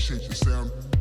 appreciate your sound.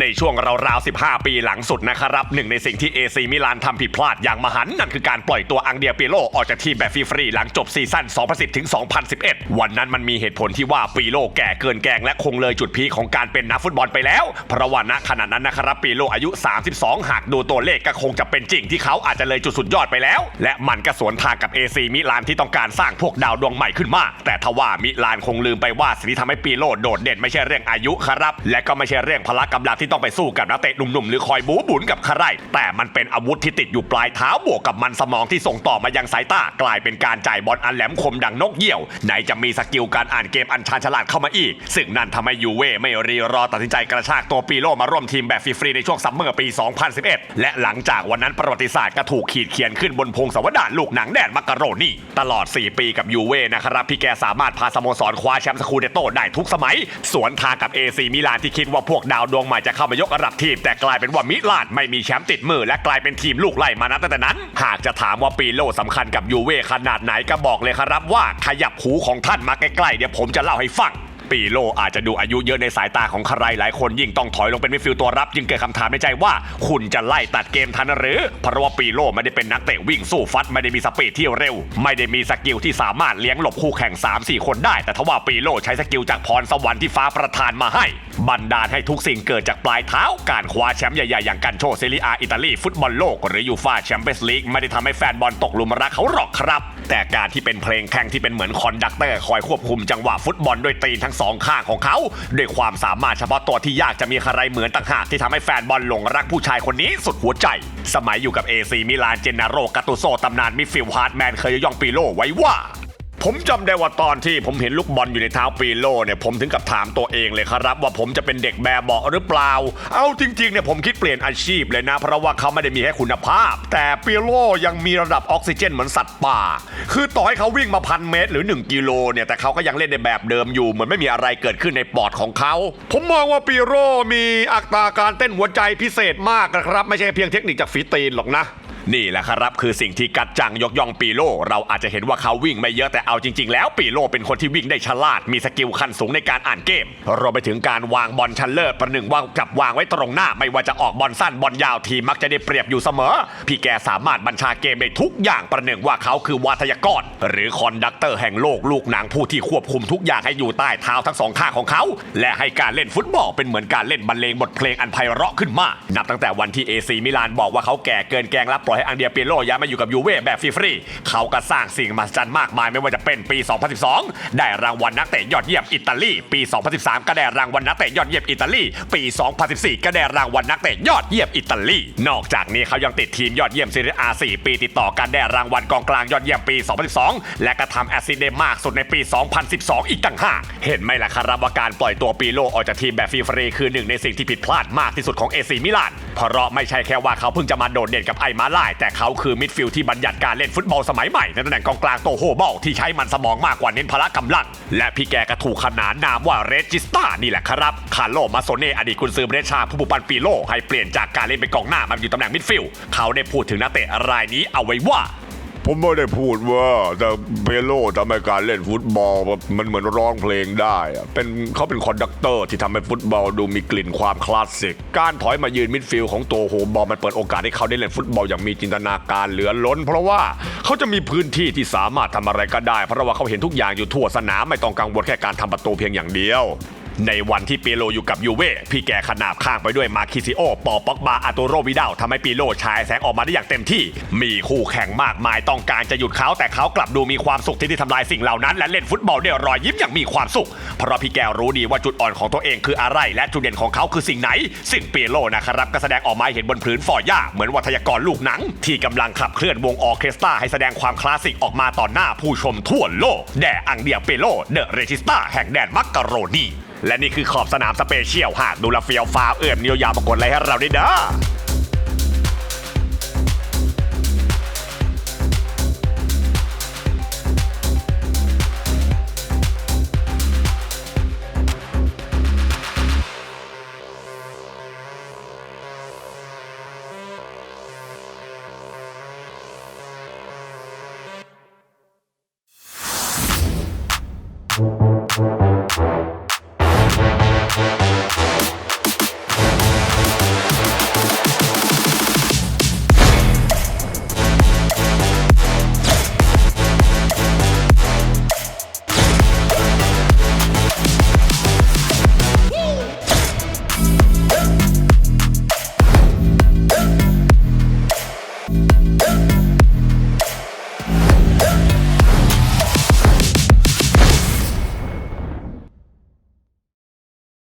ในช่วงราวๆ 15 ปีหลังสุดนะครับหนึ่งในสิ่งที่เอซีมิลานทำผิดพลาดอย่างมหันต์นั่นคือการปล่อยตัวอังเดียเปโลออกจากทีมแบบฟรีๆหลังจบซีซั่น 2010 ถึง 2011 วันนั้นมันมีเหตุผลที่ว่าปีโลแก่เกินแกงและคงเลยจุดพีของการเป็นนักฟุตบอลไปแล้ว เพราะว่าณขณะนั้นนะครับปีโลอายุ 32 หากดูตัวเลขก็คงจะเป็นจริงที่เขาอาจจะเลยจุดสุดยอดไปแล้ว และมันก็สวนทางกับเอซีมิลานที่ต้องการสร้างพวกดาวดวงใหม่ขึ้นมา แต่ทว่ามิลานคงลืมไปว่าสิ่งที่ทำให้ปีโลโดดเด่นไม่ใช่เรื่องอายุครับ และก็ไม่ใช่เรื่องพละกำลังที่ต้องไปสู้กับนักเตะหนุ่มๆ หรือคอยบูบุนกับใครแต่มันเป็นอาวุธที่ติดอยู่ปลายเท้าบวกกับมันสมองที่ส่งต่อมายังสายตากลายเป็นการจ่ายบอลอันแหลมคมดังนกเหยี่ยวไหนจะมีสกิลการอ่านเกมอันชาญฉลาดเข้ามาอีก ซึ่งนั่นทำให้ยูเว่ไม่รีรอตัดสินใจกระชากตัวปีโลมาร่วมทีมแบบฟรีๆในช่วงซัมเมอร์ปี 2011 และหลังจากวันนั้นประวัติศาสตร์ก็ถูกขีดเขียนขึ้นบนพงศาวดารลูกหนังแดนมักกะโรนี่ ตลอด 4 ปีกับยูเว่นะครับพี่แกสามารถพาสโมสรคว้าแชมป์สคูเดโตได้ทุกสมัย สวนทางกับเอซีมิลานที่คิดว่าพวกดาวดวงใหม่จะเข้ามายกระดับทีม แต่กลายเป็นว่ามิลานไม่มีแชมป์ติดมือ และกลายเป็นทีมลูกไล่มานับตั้งแต่นั้น หากจะถามว่าปีโลสำคัญกับยูเว่ขนาดไหนก็บอกเลยครับว่าขยับหูของท่านมาใกล้ๆเดี๋ยวผมจะเล่าให้ฟัง ปีโลอาจจะดูอายุเยอะในสายตาของใครหลายคนยิ่งต้องถอยลงเป็นมิดฟิลด์ตัวรับยิ่งเกิดคำถามในใจว่า คุณจะไล่ตัดเกมทันหรือ เพราะว่าปีโลไม่ได้เป็นนักเตะวิ่งสู้ฟัดไม่ได้มีสปีดที่เร็ว ไม่ได้มีสกิลที่สามารถเลี้ยงหลบคู่แข่ง 3-4 คนได้ แต่ทว่าปีโลใช้สกิลจากพรสวรรค์ที่ฟ้าประทานมาให้ บันดาลให้ทุกสิ่งเกิดจากปลายเท้า การคว้าแชมป์ใหญ่ๆอย่างกันโชเซรีอาอิตาลีฟุตบอลโลก หรือยูฟาแชมเปี้ยนส์ลีกไม่ได้ทำให้แฟนบอลตกหลุมรักเขาหรอกครับ แต่การที่เป็นเพลงแข่งที่เป็นเหมือนคอนดักเตอร์คอยควบคุมจังหวะฟุตบอลด้วยตีนทั้งสองข้างของเขาด้วยความสามารถเฉพาะตัวที่ยากจะมีใครเหมือนต่างหากที่ทำให้แฟนบอลหลงรักผู้ชายคนนี้สุดหัวใจ สมัยอยู่กับเอซีมิลานเจนนาโรกาตุโซตำนานมิฟิลฮาร์ดแมนเคยย่องปีโลไว้ว่า ผมจำได้ว่าตอนที่ผมเห็นลูกบอลอยู่ในเท้าปีโลเนี่ยผมถึงกับถามตัวเองเลยครับ ว่าผมจะเป็นเด็กแบเบาะหรือเปล่า เอาจริงๆเนี่ยผมคิดเปลี่ยนอาชีพเลยนะ เพราะว่าเขาไม่ได้มีแค่คุณภาพ แต่ปีโลยังมีระดับออกซิเจนเหมือนสัตว์ป่า คือต่อให้เขาวิ่งมาพันเมตร หรือ 1 กิโลเนี่ยแต่เขาก็ยังเล่นในแบบเดิมอยู่เหมือนไม่มีอะไรเกิดขึ้นในปอดของเขา ผมมองว่าปีโลมีอัตราการเต้นหัวใจพิเศษมากนะครับ ไม่ใช่เพียงเทคนิคจากฝีตีนหรอกนะ นี่แหละครับคือสิ่งที่กัดจังยกย่องปีโล เราอาจจะเห็นว่าเขาวิ่งไม่เยอะแต่เอาจริง ๆ แล้วปีโลเป็นคนที่วิ่งได้ฉลาด มีสกิลขั้นสูงในการอ่านเกมรวมไปถึงการวางบอลชั้นเลิศประหนึ่งว่าจับวางไว้ตรงหน้า ไม่ว่าจะออกบอลสั้นบอลยาวทีมมักจะได้เปรียบอยู่เสมอ พี่แกสามารถบัญชาเกมได้ทุกอย่างประหนึ่งว่าเขาคือวาทยากร หรือคอนดักเตอร์แห่งโลกลูกหนังผู้ที่ควบคุมทุกอย่างให้อยู่ใต้เท้าทั้งสองข้างของเขา และให้การเล่นฟุตบอลเป็นเหมือนการเล่นบรรเลงบทเพลงอันไพเราะขึ้นมา นับตั้งแต่วันที่เอซีมิลานบอกว่าเขาแก่เกินแกงและปล่อยให้อังเดียเปียโลย้ายมาอยู่กับยูเว่แบบฟรีๆเขาก็สร้างสิ่งมหัศจรรย์มากมายไม่ว่าจะเป็นปี 2012 ได้รางวัลนักเตะยอดเยี่ยมอิตาลี ปี 2013 ก็ได้รางวัลนักเตะยอดเยี่ยมอิตาลี ปี 2014 ก็ได้รางวัลนักเตะยอดเยี่ยมอิตาลี นอกจากนี้เขายังติดทีมยอดเยี่ยมซีเรียอา4ปีติดต่อกันได้รางวัลกองกลางยอดเยี่ยมปี 2012 และก็ทำแอสซิสต์ได้มากสุดในปี 2012 อีกต่างหาก เห็นไหมล่ะครับว่าการปล่อยตัวปีโลออกจากทีมแบบฟรีๆคือหนึ่งในสิ่งที่ผิดพลาดมากที่สุดของเอซีมิลาน เพราะไม่ใช่แค่ว่าเขาเพิ่งจะมาโดดเด่นกับไอมาลายแต่เขาคือมิดฟิลด์ที่บัญญัติการเล่นฟุตบอลสมัยใหม่ในตำแหน่งกองกลางโตโฮบอลที่ใช้มันสมองมากกว่าเน้นพละกำลัง และพี่แกก็ถูกขนานนามว่าเรจิสตานี่แหละครับคาร์โลมาโซเน่อดีตกุนซือเบรชาผู้บุปันปีโลให้เปลี่ยนจากการเล่นเป็นกองหน้ามาอยู่ตำแหน่งมิดฟิลด์เขาได้พูดถึงนักเตะรายนี้เอาไว้ว่า ผมไม่ได้พูดว่าแต่เปโลทำให้การเล่นฟุตบอลมันเหมือนร้องเพลงได้อะเป็นเขาเป็นคอนดักเตอร์ที่ทำให้ฟุตบอลดูมีกลิ่นความคลาสสิก การถอยมายืนมิดฟิลด์ของตัวโฮมบอลมันเปิดโอกาสให้เขาได้เล่นฟุตบอลอย่างมีจินตนาการเหลือล้น เพราะว่าเขาจะมีพื้นที่ที่สามารถทำอะไรก็ได้ เพราะว่าเขาเห็นทุกอย่างอยู่ทั่วสนามไม่ต้องกังวลแค่การทำประตูเพียงอย่างเดียว ในวันที่เปโลอยู่กับยูเว่พี่แกขนาบข้างไปด้วยมาคิซิโอ ปอป็อกบาอาโตโรวิดาลทำให้ปีโลฉายแสงออกมาได้อย่างเต็มที่ มีคู่แข่งมากมายต้องการจะหยุดเขาแต่เขากลับดูมีความสุขที่ได้ทำลายสิ่งเหล่านั้น และเล่นฟุตบอลด้วยรอยยิ้มอย่างมีความสุข เพราะพี่แกรู้ดีว่าจุดอ่อนของตัวเองคืออะไร และจุดเด่นของเขาคือสิ่งไหน ซึ่งเปโลนะครับก็แสดงออกมาเห็นบนพื้นฟอร์ย่าเหมือนวัทยากรลูกหนัง ที่กำลังขับเคลื่อนวงออเคสตราให้แสดงความคลาสสิกออกมาต่อหน้าผู้ชมทั่วโลกแด่อังเดียเปโลเดอะเรจิสตาแห่งแดนมักกะโรนี และนี่คือขอบสนามสเปเชียลหากดูแลเฟียวฟ้าวเอื่อมนิยยาวปรากฏอะไรให้เราได้เด้อ